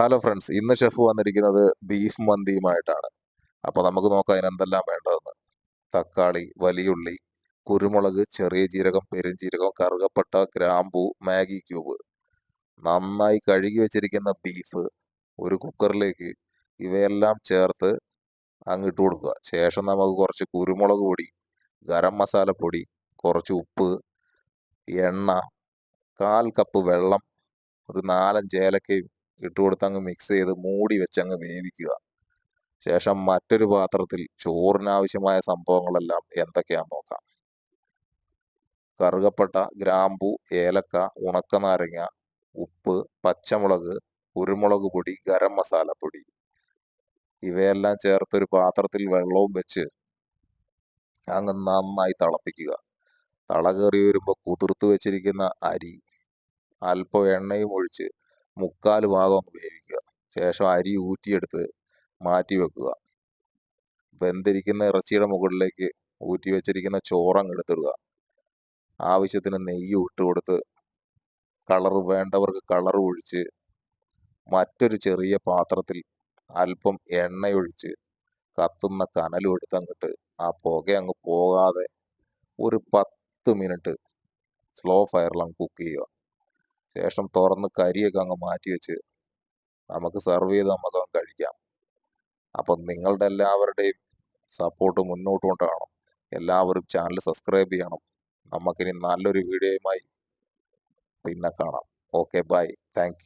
Hello friends ഇന്ന് chef വന്നിരിക്കുന്നത് beef മന്തിയുമായിട്ടാണ്. അപ്പോൾ നമുക്ക് നോക്കാം അതിനെന്തെല്ലാം വേണ്ടതെന്ന്. തക്കാളി വലിയുള്ളി കുരുമുളക് ചെറിയ ജീരകം പെരുംജീരകം കറുകപ്പട്ട ഗ്രാമ്പൂ മാഗി ക്യൂബ്. നന്നായി കഴുകി വെച്ചിരിക്കുന്ന ബീഫ് ഒരു കുക്കറിലേക്ക് ഇവയെല്ലാം ചേർത്ത് അങ്ങിട്ട് കൊടുക്കുക. ശേഷം നമുക്ക് കുറച്ച് കുരുമുളക് പൊടി ഗരം മസാല പൊടി കുറച്ച് ഉപ്പ് എണ്ണ കാൽ കപ്പ് വെള്ളം ഒരു നാലഞ്ച് ഏലക്കയും ഇട്ട് കൊടുത്ത് അങ്ങ് മിക്സ് ചെയ്ത് മൂടി വെച്ച് അങ്ങ് വേവിക്കുക. ശേഷം മറ്റൊരു പാത്രത്തിൽ ചോറിനാവശ്യമായ സംഭവങ്ങളെല്ലാം എന്തൊക്കെയാണെന്ന് നോക്കാം. കറുകപ്പെട്ട ഗ്രാമ്പു ഏലക്ക ഉണക്കനാരങ്ങ ഉപ്പ് പച്ചമുളക് കുരുമുളക് പൊടി ഗരം മസാല പൊടി. ഇവയെല്ലാം ചേർത്തൊരു പാത്രത്തിൽ വെള്ളവും വെച്ച് അങ്ങ് നന്നായി തിളപ്പിക്കുക. തള കയറി വരുമ്പോൾ കുതിർത്ത് വെച്ചിരിക്കുന്ന അരി അല്പം എണ്ണയും ഒഴിച്ച് മുക്കാൽ ഭാഗം വേവിക്കുക ശേഷം അരി ഊറ്റിയെടുത്ത് മാറ്റി വെക്കുക. വെന്തിരിക്കുന്ന ഇറച്ചിയുടെ മുകളിലേക്ക് ഊറ്റി വെച്ചിരിക്കുന്ന ചോറങ്ങ് എടുത്തിടുക. ആവശ്യത്തിന് നെയ്യ് ഇട്ട് കൊടുത്ത് കളർ വേണ്ടവർക്ക് കളർ ഒഴിച്ച് മറ്റൊരു ചെറിയ പാത്രത്തിൽ അല്പം എണ്ണയൊഴിച്ച് കത്തുന്ന കനലും എടുത്ത് അങ്ങോട്ട് ആ പുക അങ്ങ് പോകാതെ ഒരു പത്ത് മിനിറ്റ് സ്ലോ ഫയറിൽ അങ്ങ് കുക്ക് ചെയ്യുക. ശേഷം തുറന്ന് കരിയൊക്കെ അങ്ങ് മാറ്റി വെച്ച് നമുക്ക് സെർവ് ചെയ്ത് നമുക്ക് കഴിക്കാം. അപ്പം നിങ്ങളുടെ എല്ലാവരുടെയും സപ്പോർട്ട് മുന്നോട്ട് കൊണ്ടാണ് എല്ലാവരും ചാനൽ സബ്സ്ക്രൈബ് ചെയ്യണം. നമുക്കിനി നല്ലൊരു വീഡിയോയുമായി പിന്നെ കാണാം. Okay bye thank